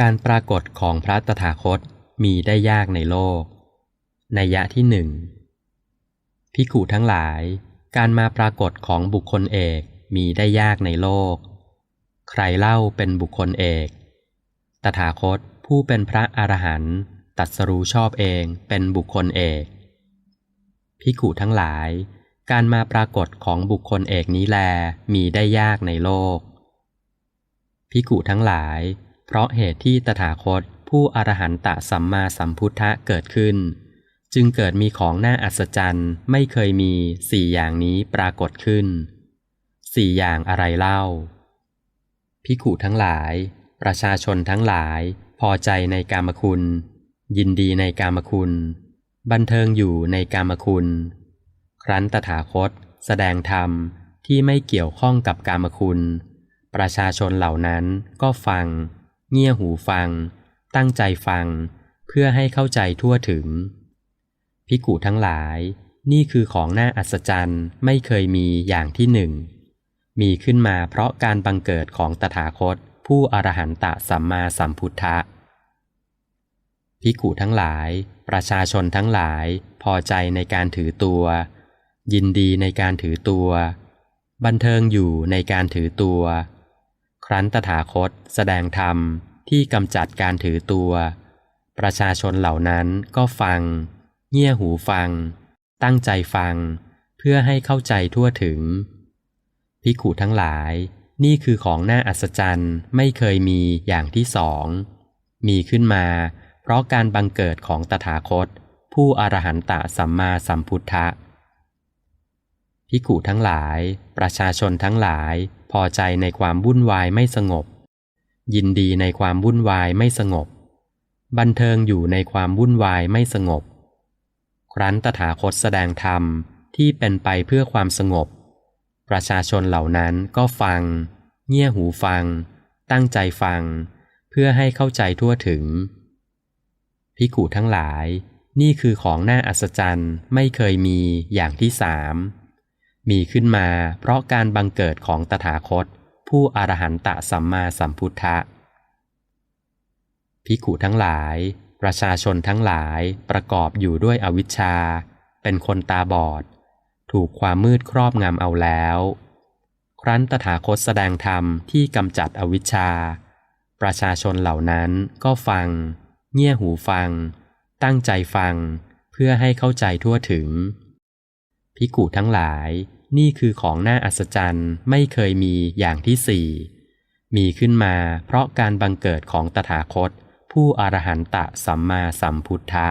การปรากฏของพระตถาคตมีได้ยากในโลก ในยะที่หนึ่งพิขุทั้งหลาย การมาปรากฏของบุคคลเอกมีได้ยากในโลก ใครเล่าเป็นบุคคลเอก ตถาคตผู้เป็นพระอรหันต์ตัดสรู้ชอบเองเป็นบุคคลเอกพิขุทั้งหลาย การมาปรากฏของบุคคลเอกนี้แลมีได้ยากในโลกพิขุทั้งหลาย เพราะเหตุที่ตถาคตผู้อรหันตสัมมาสัมพุทธะเกิดขึ้น จึงเกิดมีของน่าอัศจรรย์ไม่เคยมีสี่อย่างนี้ปรากฏขึ้นสี่อย่างอะไรเล่า พิขุทั้งหลาย ประชาชนทั้งหลาย พอใจในกามคุณ ยินดีในกามคุณ บันเทิงอยู่ในกามคุณ ครั้นตถาคต แสดงธรรมที่ไม่เกี่ยวข้องกับกามคุณ ประชาชนเหล่านั้นก็ฟัง เงี่ยหูฟัง ตั้งใจฟัง เพื่อให้เข้าใจทั่วถึง พิกุทั้งหลาย นี่คือของน่าอัศจรรย์ไม่เคยมีอย่างที่หนึ่ง มีขึ้นมาเพราะการบังเกิดของตถาคต ผู้อรหันตสัมมาสัมพุทธะพิกุทั้งหลาย ประชาชนทั้งหลาย พอใจในการถือตัว ยินดีในการถือตัว บันเทิงอยู่ในการถือตัว ครั้นตถาคตแสดงธรรมที่กำจัดการถือตัว ประชาชนเหล่านั้นก็ฟัง เงี่ยหูฟัง ตั้งใจฟัง เพื่อให้เข้าใจทั่วถึง พิขุทั้งหลาย นี่คือของน่าอัศจรรย์ไม่เคยมีอย่างที่สอง มีขึ้นมา เพราะการบังเกิดของตถาคต ผู้อรหันตะสัมมาสัมพุทธะพิขุทั้งหลาย ประชาชนทั้งหลาย อใจในความวุ่นวายไม่สงบ ยินดีในความวุ่นวายไม่สงบ บันเทิงอยู่ในความวุ่นวายไม่สงบ ครั้นตถาคตแสดงธรรมที่เป็นไปเพื่อความสงบ ประชาชนเหล่านั้นก็ฟัง เงี่ยหูฟัง ตั้งใจฟัง เพื่อให้เข้าใจทั่วถึง พิกุทั้งหลาย นี่คือของน่าอัศจรรย์ไม่เคยมีอย่างที่สาม มีขึ้นมาเพราะการบังเกิดของตถาคต ผู้อรหันตสัมมาสัมพุทธะพิกุทั้งหลาย ประชาชนทั้งหลายประกอบอยู่ด้วยอวิชชา เป็นคนตาบอด ถูกความมืดครอบงำเอาแล้ว ครั้นตถาคตแสดงธรรมที่กำจัดอวิชชา ประชาชนเหล่านั้นก็ฟัง เงี่ยหูฟัง ตั้งใจฟัง เพื่อให้เข้าใจทั่วถึง พิกุทั้งหลาย นี่คือของน่าอัศจรรย์ไม่เคยมีอย่างที่สี่มีขึ้นมาเพราะการบังเกิดของตถาคต ผู้อรหันตะสัมมาสัมพุทธะ